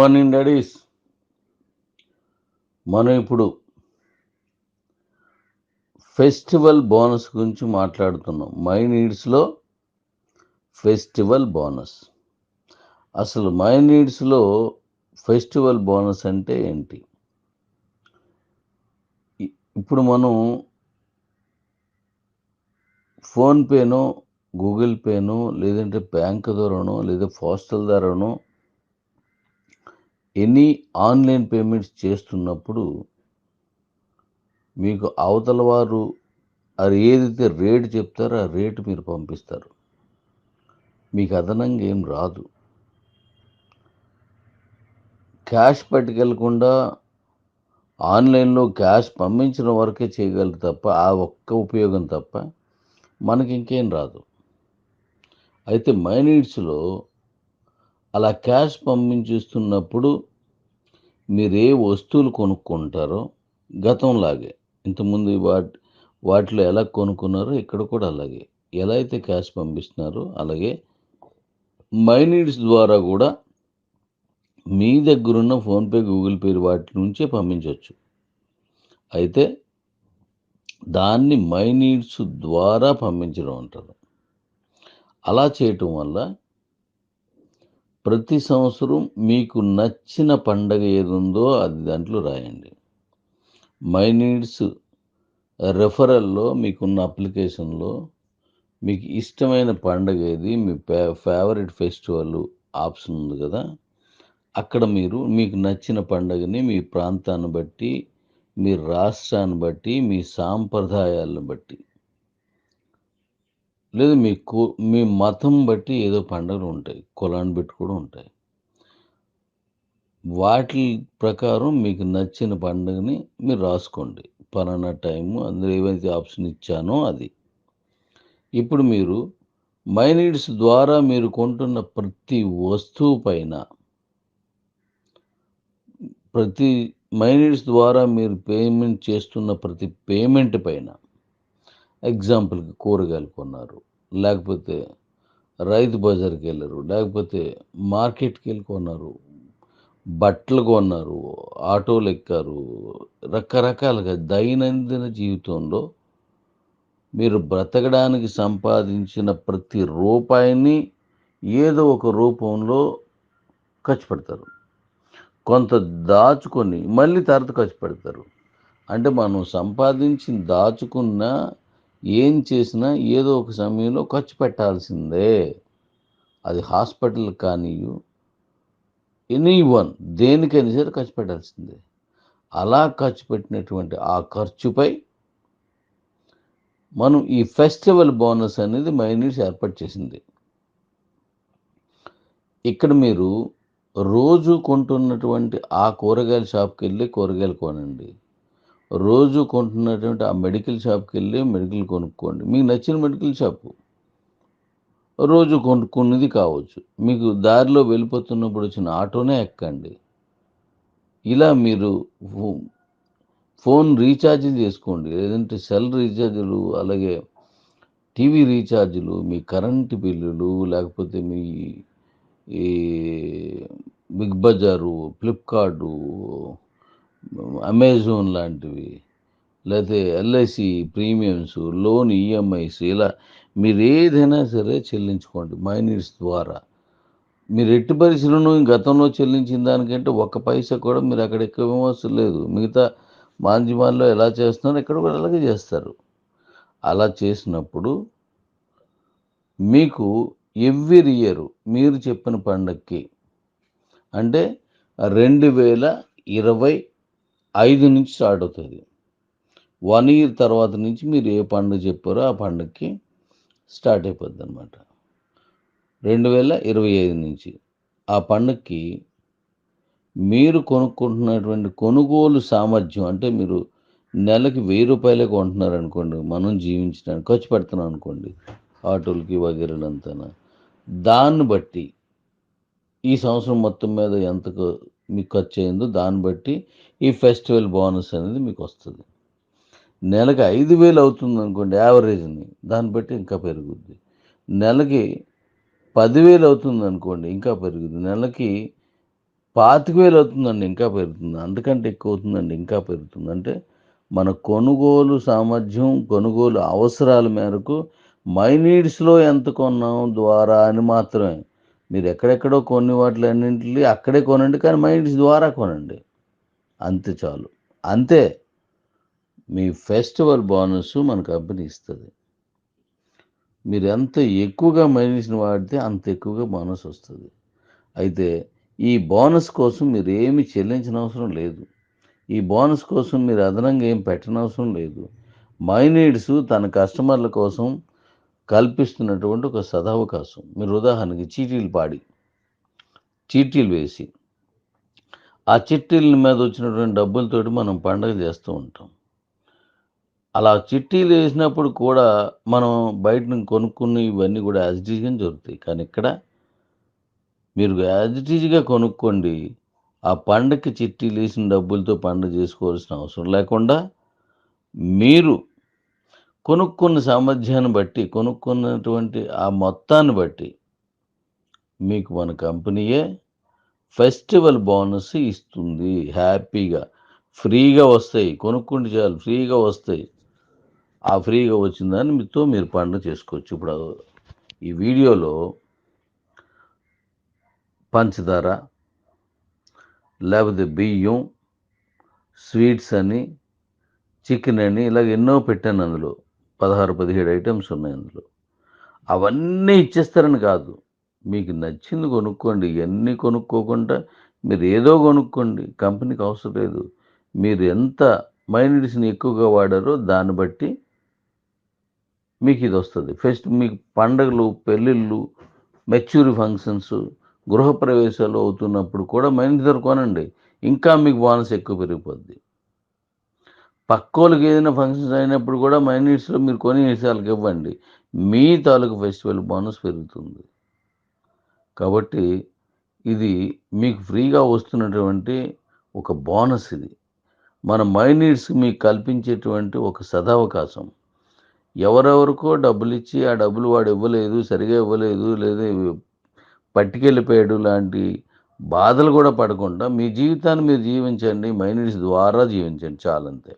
Morning daddy's మనం ఇప్పుడు festival bonus గురించి మాట్లాడుతున్నాం. మై నీడ్స్లో ఫెస్టివల్ బోనస్. అసలు మై నీడ్స్లో ఫెస్టివల్ బోనస్ అంటే ఏంటి? ఇప్పుడు మనం ఫోన్పేనో గూగుల్ పేనో లేదంటే బ్యాంక్ ద్వారానో లేదా పోస్టల్ ద్వారానో ఎనీ ఆన్లైన్ పేమెంట్స్ చేస్తున్నప్పుడు మీకు అవతల వారు అది ఏదైతే రేటు చెప్తారో ఆ రేటు మీరు పంపిస్తారు. మీకు అదనంగా ఏం రాదు. క్యాష్ పట్టుకెళ్ళకుండా ఆన్లైన్లో క్యాష్ పంపించిన వరకే చేయగలరు తప్ప ఆ ఒక్క ఉపయోగం తప్ప మనకి ఇంకేం రాదు. అయితే మై నీడ్స్లో అలా క్యాష్ పంపించేస్తున్నప్పుడు మీరు ఏ వస్తువులు కొనుక్కుంటారో గతంలాగే. ఇంతకుముందు వాటి వాటిలో ఎలా కొనుక్కున్నారో ఇక్కడ కూడా అలాగే. ఎలా అయితే క్యాష్ పంపిస్తున్నారో అలాగే మై నీడ్స్ ద్వారా కూడా మీ దగ్గరున్న ఫోన్పే గూగుల్ పే వాటి నుంచే పంపించవచ్చు అయితే దాన్ని మై నీడ్స్ ద్వారా పంపించడం అంటారు. అలా చేయటం వల్ల ప్రతి సంవత్సరం మీకు నచ్చిన పండగ ఏది ఉందో అది దాంట్లో రాయండి. మై నీడ్స్ రెఫరల్లో మీకున్న అప్లికేషన్లో మీకు ఇష్టమైన పండగ ఏది? మీ ఫేవరెట్ ఫెస్టివల్ ఆప్షన్ ఉంది కదా. అక్కడ మీరు మీకు నచ్చిన పండగని మీ ప్రాంతాన్ని బట్టి మీ రాష్ట్రాన్ని బట్టి మీ సాంప్రదాయాలను బట్టి. లేదు మీ మీ మతం బట్టి ఏదో పండుగలు ఉంటాయి. కులాన్ని బట్టి కూడా ఉంటాయి. వాటి ప్రకారం మీకు నచ్చిన పండుగని మీరు రాసుకోండి. పలానా టైము అందులో ఏవైతే ఆప్షన్ ఇచ్చానో అది. ఇప్పుడు మీరు మైనీడ్స్ ద్వారా మీరు కొంటున్న ప్రతి వస్తువు పైన ప్రతి మై నీడ్స్ ద్వారా మీరు పేమెంట్ చేస్తున్న ప్రతి పేమెంట్ పైన ఎగ్జాంపుల్కి కూరగాయలు కొన్నారు. లేకపోతే రైతు బజార్కి వెళ్ళారు. లేకపోతే మార్కెట్కి వెళ్ళి కొన్నారు. బట్టలు కొన్నారు. ఆటోలు ఎక్కారు. రకరకాలుగా దైనందిన జీవితంలో మీరు బ్రతకడానికి సంపాదించిన ప్రతి రూపాయిని ఏదో ఒక రూపంలో ఖర్చు పెడతారు. కొంత దాచుకొని మళ్ళీ తర్వాత ఖర్చు పెడతారు. అంటే మనం సంపాదించి దాచుకున్న ఏం చేసినా ఏదో ఒక సమయంలో ఖర్చు పెట్టాల్సిందే. అది హాస్పిటల్ కానీ ఎనీ వన్ దేనికైనా సరే ఖర్చు పెట్టాల్సిందే. అలా ఖర్చు పెట్టినటువంటి ఆ ఖర్చుపై మనం ఈ ఫెస్టివల్ బోనస్ అనేది మైనీడ్స్ ఏర్పాటు చేసింది. ఇక్కడ మీరు రోజు కొంటున్నటువంటి ఆ కూరగాయల షాప్కి వెళ్ళి కూరగాయలు కొనండి. రోజు కొంటున్నటువంటి ఆ మెడికల్ షాప్కి వెళ్ళి మెడికల్ కొనుక్కోండి. మీకు నచ్చిన మెడికల్ షాపు. రోజు కొనుక్కున్నది కావచ్చు. మీకు దారిలో వెళ్ళిపోతున్నప్పుడు వచ్చిన ఆటోనే ఎక్కండి. ఇలా మీరు ఫో- ఫోన్ రీఛార్జ్ చేసుకోండి. లేదంటే సెల్ రీఛార్జీలు అలాగే టీవీ రీఛార్జీలు మీ కరెంటు బిల్లులు లేకపోతే మీ ఈ బిగ్ బజారు ఫ్లిప్కార్టు అమెజాన్ లాంటివి లేకపోతే ఎల్ఐసి ప్రీమియమ్స్ లోన్ ఈఎంఐస్ ఇలా మీరు ఏదైనా సరే చెల్లించుకోండి మైనర్స్ ద్వారా. మీరు ఎట్టి పరిస్థితులను గతంలో చెల్లించిన దానికంటే ఒక్క పైసా కూడా మీరు అక్కడ ఎక్కువ అవసరం లేదు. మిగతా మాంజిమాల్లో ఎలా చేస్తున్నారో ఇక్కడ కూడా అలాగే చేస్తారు. అలా చేసినప్పుడు మీకు ఎవ్రీ ఇయర్ మీరు చెప్పిన పండక్కి అంటే రెండు వేల ఇరవై ఐదు నుంచి స్టార్ట్ అవుతుంది. వన్ ఇయర్ తర్వాత నుంచి మీరు ఏ పండుగ చెప్పారో ఆ పండుగకి స్టార్ట్ అయిపోద్ది అనమాట రెండు వేల ఇరవై ఐదు నుంచి ఆ పండుగకి మీరు కొనుక్కుంటున్నటువంటి కొనుగోలు సామర్థ్యం అంటే మీరు నెలకి వెయ్యి రూపాయలే కొంటున్నారు అనుకోండి మనం జీవించడానికి ఖర్చు పెడుతున్నాం అనుకోండి ఆటోలకి వగేరలంతా దాన్ని బట్టి ఈ సంవత్సరం మొత్తం మీద ఎంత మీకు ఖర్చు అయిందో దాన్ని బట్టి ఈ ఫెస్టివల్ బోనస్ అనేది మీకు వస్తుంది. నెలకి ఐదు వేలు అవుతుంది అనుకోండి యావరేజ్ని దాన్ని బట్టి ఇంకా పెరుగుద్ది. నెలకి పదివేలు అవుతుంది అనుకోండి ఇంకా పెరుగుద్ది. నెలకి పాతిక వేలు అవుతుందండి ఇంకా పెరుగుతుంది. అంతకంటే ఎక్కువ అవుతుందండి ఇంకా పెరుగుతుంది. అంటే మన కొనుగోలు సామర్థ్యం కొనుగోలు అవసరాల మేరకు మై నీడ్స్లో ఎంత కొన్నాం ద్వారా అని మాత్రమే. మీరు ఎక్కడెక్కడో కొన్ని వాటిలన్నింటినీ అక్కడే కొనండి కానీ మై నీడ్స్ ద్వారా కొనండి. అంతే చాలు. అంతే మీ ఫెస్టివల్ బోనస్ మన కంపెనీ ఇస్తుంది. మీరు ఎంత ఎక్కువగా మైనస్ని వాడితే అంత ఎక్కువగా బోనస్ వస్తుంది. అయితే ఈ బోనస్ కోసం మీరు ఏమి చెల్లించిన అవసరం లేదు. ఈ బోనస్ కోసం మీరు అదనంగా ఏం పెట్టనవసరం లేదు. మైనీడ్స్ తన కస్టమర్ల కోసం కల్పిస్తున్నటువంటి ఒక సదవకాశం. మీరు ఉదాహరణకి చీటీలు పాడి చీటీలు వేసి ఆ చిట్టీల మీద వచ్చినటువంటి డబ్బులతోటి మనం పండగ చేస్తూ ఉంటాం. అలా చిట్టీలు వేసినప్పుడు కూడా మనం బయట కొనుక్కుని ఇవన్నీ కూడా యాజిటీజ్గా జరుగుతాయి కానీ ఇక్కడ మీరు యాజిటీజ్గా కొనుక్కోండి ఆ పండగకి చిట్టీలు వేసిన డబ్బులతో పండుగ చేసుకోవాల్సిన అవసరం లేకుండా మీరు కొనుక్కున్న సామర్థ్యాన్ని బట్టి కొనుక్కున్నటువంటి ఆ మొత్తాన్ని బట్టి మీకు మన కంపెనీయే ఫెస్టివల్ బోనస్ ఇస్తుంది. హ్యాపీగా. ఫ్రీగా వస్తాయి. కొనుక్కుంటే చాలు. ఫ్రీగా వస్తాయి. ఆ ఫ్రీగా వచ్చిందని మీతో మీరు పండుగ చేసుకోవచ్చు. ఇప్పుడు ఈ వీడియోలో పంచదార లేకపోతే బియ్యం స్వీట్స్ అని చికెన్ అని ఇలాగ ఎన్నో పెట్టాను అందులో. పదహారు పదిహేడు ఐటమ్స్ ఉన్నాయి అందులో. అవన్నీ ఇచ్చేస్తారని కాదు. మీకు నచ్చింది కొనుక్కోండి. ఇవన్నీ కొనుక్కోకుండా మీరు ఏదో కొనుక్కోండి. కంపెనీకి అవసరం లేదు. మీరు ఎంత మైనిడ్స్ని ఎక్కువగా వాడారో దాన్ని బట్టి మీకు ఇది వస్తుంది. ఫస్ట్ మీకు పండగలు పెళ్ళిళ్ళు మెచ్యూరి ఫంక్షన్స్ గృహప్రవేశాలు అవుతున్నప్పుడు కూడా మైనిడ్ ధర కొనండి. ఇంకా మీకు బోనస్ ఎక్కువ పెరిగిపోద్ది. పక్కోళ్ళకి ఏదైనా ఫంక్షన్స్ అయినప్పుడు కూడా మైనిడ్స్లో మీరు కొని విషయాలకు ఇవ్వండి. మీ తాలూకు ఫెస్టివల్ బోనస్ పెరుగుతుంది. కాబట్టి ఇది మీకు ఫ్రీగా వస్తున్నటువంటి ఒక బోనస్ ఇది. మన మైనీడ్స్ మీకు కల్పించేటువంటి ఒక సదావకాశం. ఎవరెవరికో డబ్బులు ఇచ్చి ఆ డబ్బులు వాడు ఇవ్వలేదు సరిగా ఇవ్వలేదు లేదా పట్టుకెళ్ళిపోయాడు లాంటి బాధలు కూడా పడకుండా మీ జీవితాన్ని మీరు జీవించండి మైనీడ్స్ ద్వారా జీవించండి చాలంతే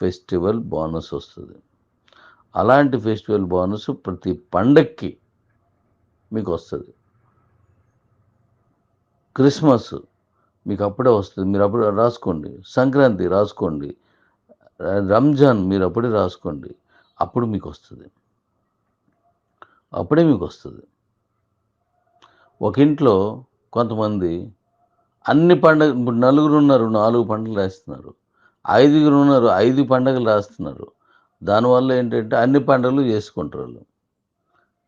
ఫెస్టివల్ బోనస్ వస్తుంది. అలాంటి ఫెస్టివల్ బోనస్ ప్రతి పండక్కి మీకు వస్తుంది. క్రిస్మస్ మీకు అప్పుడే వస్తుంది. మీరు అప్పుడు రాసుకోండి. సంక్రాంతి రాసుకోండి. రంజాన్ మీరు అప్పుడే రాసుకోండి. అప్పుడు మీకు వస్తుంది. అప్పుడే మీకు వస్తుంది. ఒక ఇంట్లో కొంతమంది అన్ని పండగ ఇప్పుడు నలుగురు ఉన్నారు నాలుగు పండుగలు రాస్తున్నారు. ఐదుగురు ఉన్నారు ఐదు పండుగలు రాస్తున్నారు. దానివల్ల ఏంటంటే అన్ని పండుగలు చేసుకుంటారు వాళ్ళు.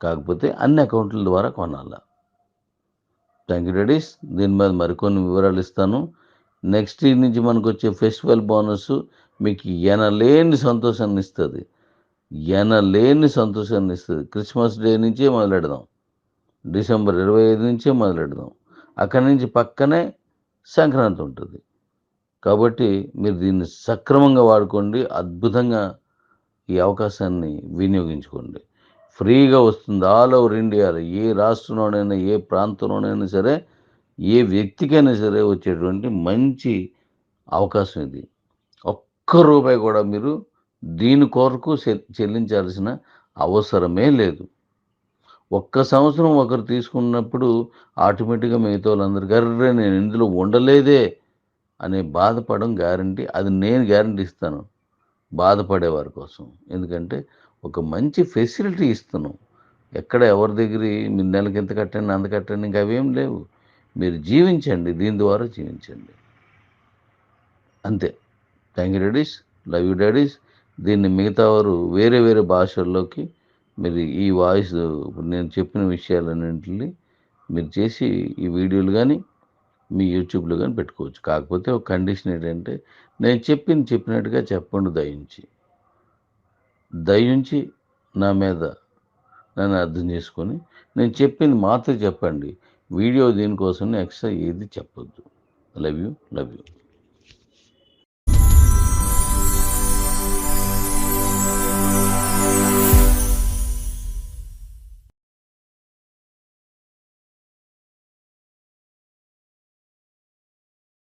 కాకపోతే అన్ని అకౌంట్ల ద్వారా కొనాలి? థ్యాంక్ యూ డాడీస్ దీని మీద మరికొన్ని వివరాలు ఇస్తాను. నెక్స్ట్ ఇయర్ నుంచి మనకు వచ్చే ఫెస్టివల్ బోనస్ మీకు ఎనలేని సంతోషాన్ని ఇస్తుంది. ఎనలేని సంతోషాన్ని ఇస్తుంది. క్రిస్మస్ డే నుంచే మొదలెడదాం. డిసెంబర్ ఇరవై ఐదు నుంచే మొదలెడదాం. అక్కడి నుంచి పక్కనే సంక్రాంతి ఉంటుంది. కాబట్టి మీరు దీన్ని సక్రమంగా వాడుకోండి. అద్భుతంగా ఈ అవకాశాన్ని వినియోగించుకోండి. ఫ్రీగా వస్తుంది ఆల్ ఓవర్ ఇండియాలో ఏ రాష్ట్రంలోనైనా ఏ ప్రాంతంలోనైనా సరే ఏ వ్యక్తికైనా సరే వచ్చేటువంటి మంచి అవకాశం ఇది. ఒక్క రూపాయి కూడా మీరు దీని కొరకు చెల్లించాల్సిన అవసరమే లేదు. ఒక్క సంవత్సరం ఒకరు తీసుకున్నప్పుడు ఆటోమేటిక్గా మిగతా వాళ్ళందరికీ గర్రే నేను ఇందులో ఉండలేదే అనే బాధపడడం గ్యారంటీ. అది నేను గ్యారంటీ ఇస్తాను. బాధపడేవారి కోసం. ఎందుకంటే ఒక మంచి ఫెసిలిటీ ఇస్తున్నాం. ఎక్కడ ఎవరి దగ్గర మీ నెలకి ఎంత కట్టండి అంత కట్టండి ఇంకా అవేం లేవు. మీరు జీవించండి దీని ద్వారా జీవించండి. అంతే. Thank you daddies. Love you daddies. దీన్ని మిగతా వారు వేరే వేరే భాషల్లోకి మీరు ఈ వాయిస్ ఇప్పుడు నేను చెప్పిన విషయాలన్నింటినీ మీరు చేసి ఈ వీడియోలు కానీ మీ యూట్యూబ్లో కానీ పెట్టుకోవచ్చు. కాకపోతే ఒక కండిషన్ ఏంటంటే నేను చెప్పింది చెప్పినట్టుగా చెప్పండి దయించి. దయించి నా మీద నన్ను అర్థం చేసుకొని నేను చెప్పింది మాత్రం చెప్పండి. వీడియో దీనికోసం ఎక్స్ట్రా ఏది చెప్పొద్దు. Love you love you